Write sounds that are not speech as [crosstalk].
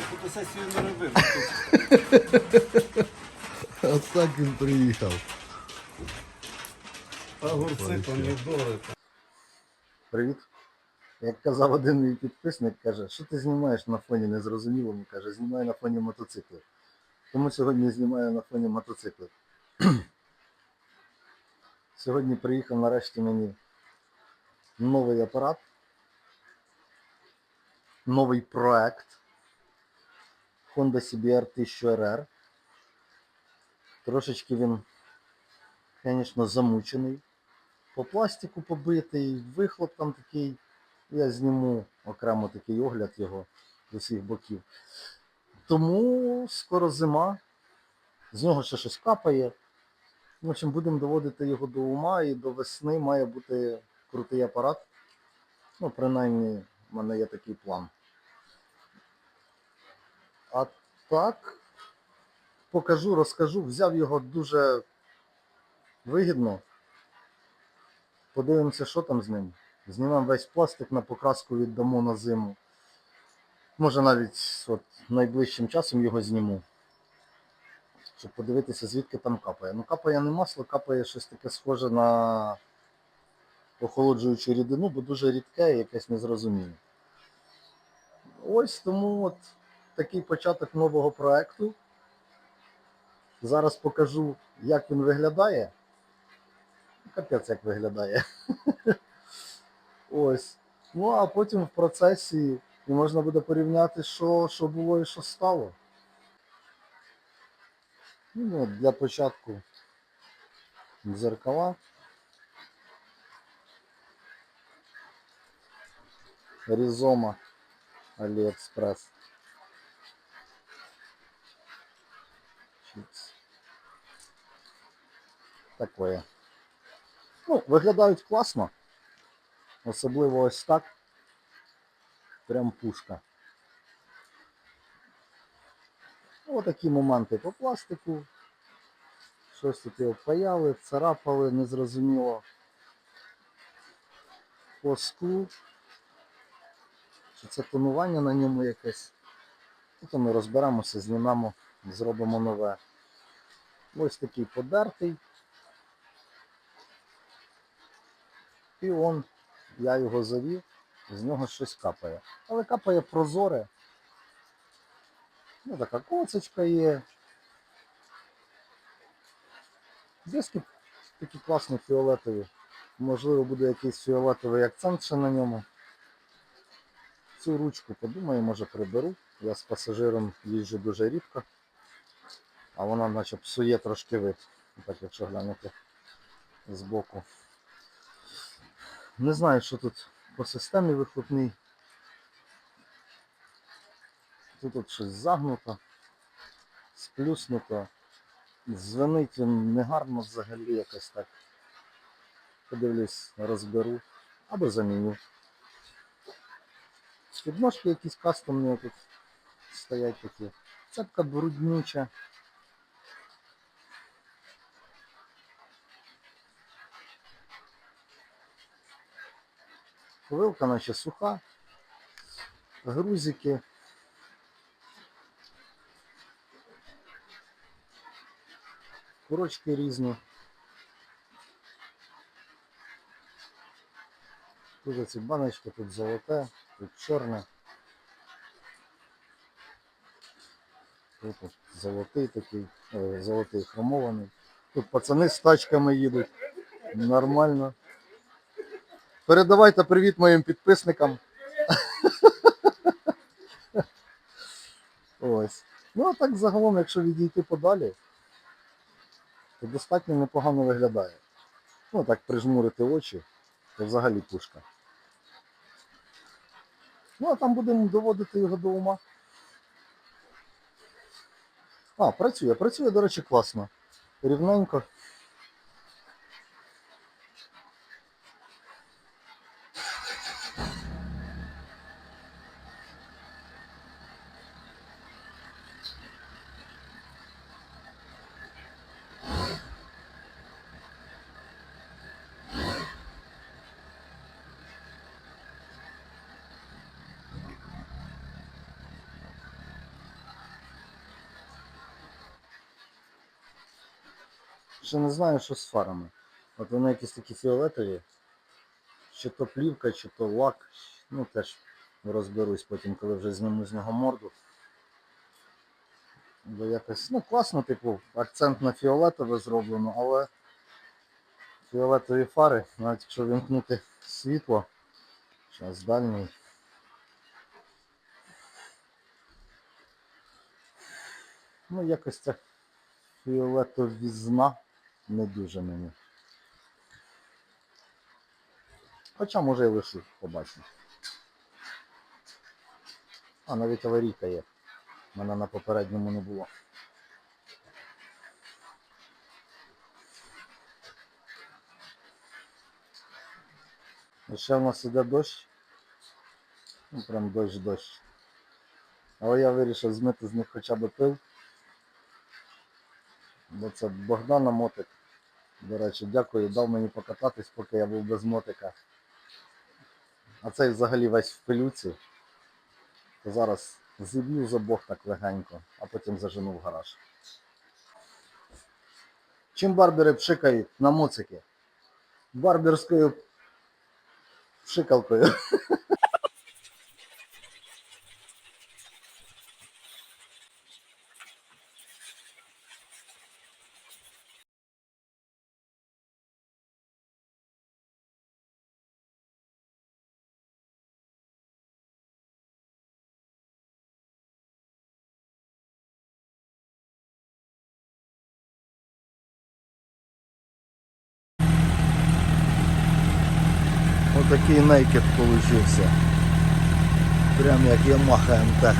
Фотосесію не робив. От так він приїхав. Огурці, помідори. Привіт. Як казав один мій підписник, каже, що ти знімаєш на фоні незрозумілому, каже, знімаю на фоні мотоциклів. Тому сьогодні знімаю на фоні мотоциклів. [clears throat] сьогодні приїхав нарешті мені новий апарат, новий проект Honda CBR 1000 RR. Трошечки він, звісно, замучений. По пластику побитий, вихлоп там такий. Я зніму окремо такий огляд його з усіх боків. Тому скоро зима, з нього ще щось капає. В общем, будемо доводити його до ума і до весни має бути крутий апарат. Ну, принаймні, в мене є такий план. А так, покажу, розкажу. Взяв його дуже вигідно. Подивимося, що там з ним. Знімемо весь пластик на покраску віддамо на зиму. Може навіть от найближчим часом його зніму. Щоб подивитися, звідки там капає. Ну капає не масло, капає щось таке схоже на охолоджуючу рідину, бо дуже рідке і якесь незрозуміле. Ось тому от такий початок нового проекту. Зараз покажу, як він виглядає. Капець як виглядає. [laughs] Ось. Ну а потім в процесі можна буде порівняти, що, що було і що стало. Ну, для початку дзеркала. Різома Аліекспрес. Чикс. Такое. Ну, виглядають класно. Особливо ось так. Прям пушка. Ось такі моменти по пластику. Щось тут його паяли, царапали, незрозуміло. По склу. Чи це тонування на ньому якесь. Тут ми розберемося, знімемо, зробимо нове. Ось такий подертий. І он, я його завів, з нього щось капає. Але капає прозоре. Ну, така коцочка є. Диски такі класні фіолетові. Можливо, буде якийсь фіолетовий акцент ще на ньому. Цю ручку подумаю, може приберу. Я з пасажиром їжджу дуже рідко. А вона наче псує трошки вид. Так якщо глянути збоку. Не знаю, що тут по системі вихлопній. Тут от щось загнуто, сплюснуто. Звенить він негарно взагалі якось так. Подивлюсь, розберу або заміню. Підножки якісь кастомні тут стоять такі. Цепка бруднюча. Вилка наче суха. Грузики. Курочки різні. Тут ці баночки, тут золоте, тут чорне. Тут золотий такий, е, золотий хромований. Тут пацани з тачками їдуть. Нормально. Передавайте привіт моїм підписникам. Ось. Ну а так загалом, якщо відійти подалі, то достатньо непогано виглядає. Ну так прижмурити очі, то взагалі пушка. Ну а там будемо доводити його до ума. А, працює, працює, до речі, класно. Рівненько. Ще не знаю, що з фарами. От вони якісь такі фіолетові. Чи то плівка, чи то лак. Ну теж розберусь потім, коли вже зніму з нього морду. Бо якось, ну класно, типу, акцент на фіолетове зроблено, але фіолетові фари, навіть якщо вимкнути світло, зараз дальній. Ну, якось ця фіолетовізна не дуже мені. Хоча може і лишу, побачимо. А, навіть аварійка є. Мене на попередньому не було. Ще в нас іде дощ. Ну прям дощ-дощ. Але я вирішив змити з них хоча б пил. Бо це Богдана Мотик. До речі, дякую, дав мені покататись, поки я був без мотика. А цей взагалі весь в пилюці. То зараз зіб'ю за Бог так легенько, а потім зажену в гараж. Чим барбери пшикають на моцики? Барберською пшикалкою. [laughs] Отакий нейкет получився. Прям як Yamaha МТХ.